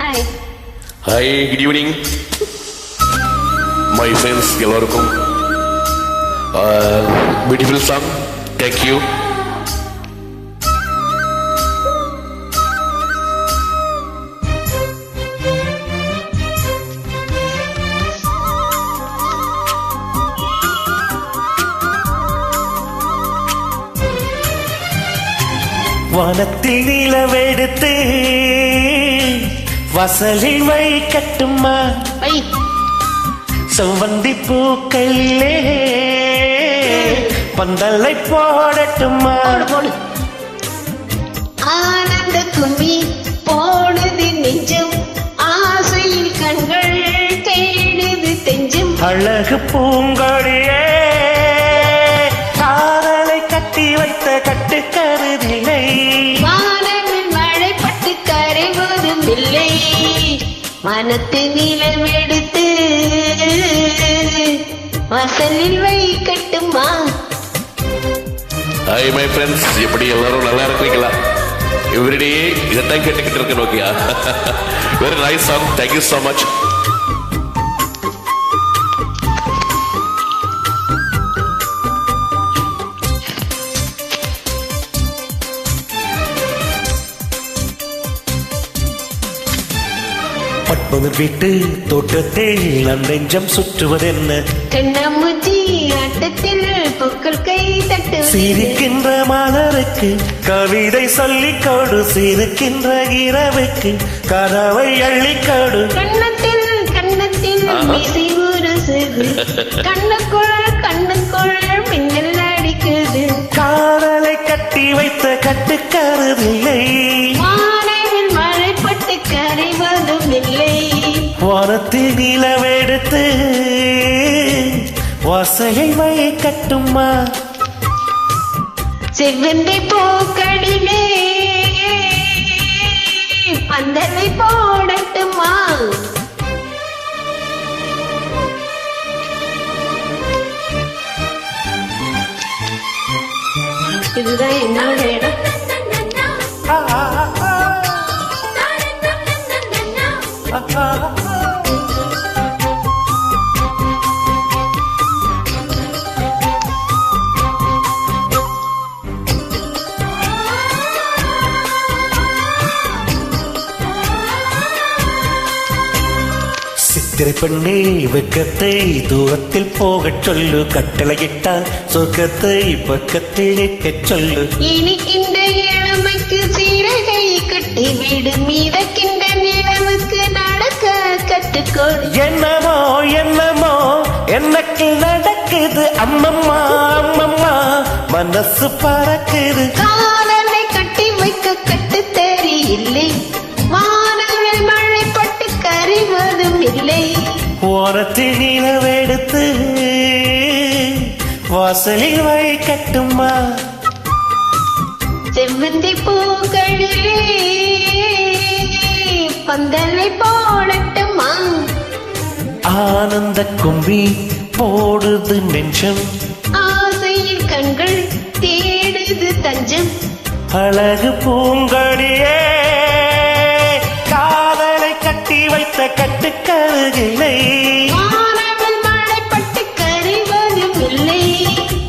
Hi hi good evening my friends எல்லோருக்கும் beautiful song thank you வனத்தில் நிலவெடுத்து வசலில் வைக்கட்டுமா பை செவ்வந்தி பூக்களிலே பந்தலை போடட்டுமா? போடு போடு. ஆனந்த கும்மி போடுது நெஞ்சம் ஆசையில் கண்கள் தேடுது தெஞ்சம். அழகு பூங்கொடியே காதலை கட்டி வைத்த கட்டுக்கருதில்லை வானவில் வானத்து மனத்து நிலவெடுத்து வாசலில் கட்டுமா ஹாய் மை ஃப்ரெண்ட்ஸ் எப்படி எல்லாரும் நல்லா இருக்கிறீங்களா? எவ்ரிடே இதைத்தான் கேட்டுக்கிட்டு இருக்கேன் ஓகேயா very nice song thank you so much பட்பவர் வீட்டு தோட்டத்தில் நம் நெஞ்சம் சுற்றுவதென்ன? கண்ணாமூச்சி ஆட்டத்தில் பூக்கள் கை தட்டு சிரிக்கின்ற மலருக்கு கவிதை சொல்லிக் கொடு சிரிக்கின்ற இரவுக்கு கதவை அள்ளிக்கொடு. கண்ணத்தில் கண்ணத்தில் மீசை உரசுது. கண்ணுக்குள் கண்ணுக்குள் மின்னல் அடிக்குது. காதலை கட்டி வைத்த கட்டுக்கருதில்லை வானத்தில் நிலவெடுத்து வாசலை வைக்கட்டுமா செவ்வந்தி பூக்களிலே பந்தலை போடட்டுமா? இதுதான் என்னோட இடம். ஆ, ஆ, ஆ, சித்திரை பெண்ணே வெக்கத்தை தூரத்தில் போகச் சொல்லு. கட்டளையிட்டால் சொர்க்கத்தை பக்கத்தில் நிற்கச் சொல்லு. இனிக்கின்ற இளமைக்கு சீரகை கட்டி விடு மீதக்கின்ற நிலவுக்கு நடக்க கற்றுக்கொள். என்னமோ என்னமோ எனக்கு நடக்குது. அம்மம்மா அம்மம்மா மனசு பறக்குது. காலனை கட்டி வைக்க கட்டு வானவில் ஓரத்தில் நிலவெடுத்து வாசலில் வைக்கட்டுமா செவ்வந்தி பூக்களிலே பந்தலை போடட்டுமா? ஆனந்த கும்பி போடுது நெஞ்சம். ஆசையில் கண்கள் தேடுது தஞ்சம். அழகு பூங்கொடியே காதலை கட்டி வைத்த கட்டுக்கருகில்லை இல்லை.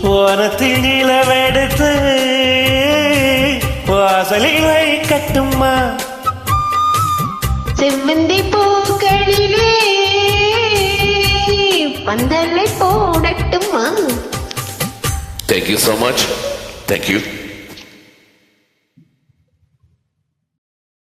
ஓரத்தில் நிலவெடுத்து வாசலில் வைக்கட்டுமா? செவ்வந்தி பூக்களிலே பந்தலை போடட்டுமா? Thank you so much thank you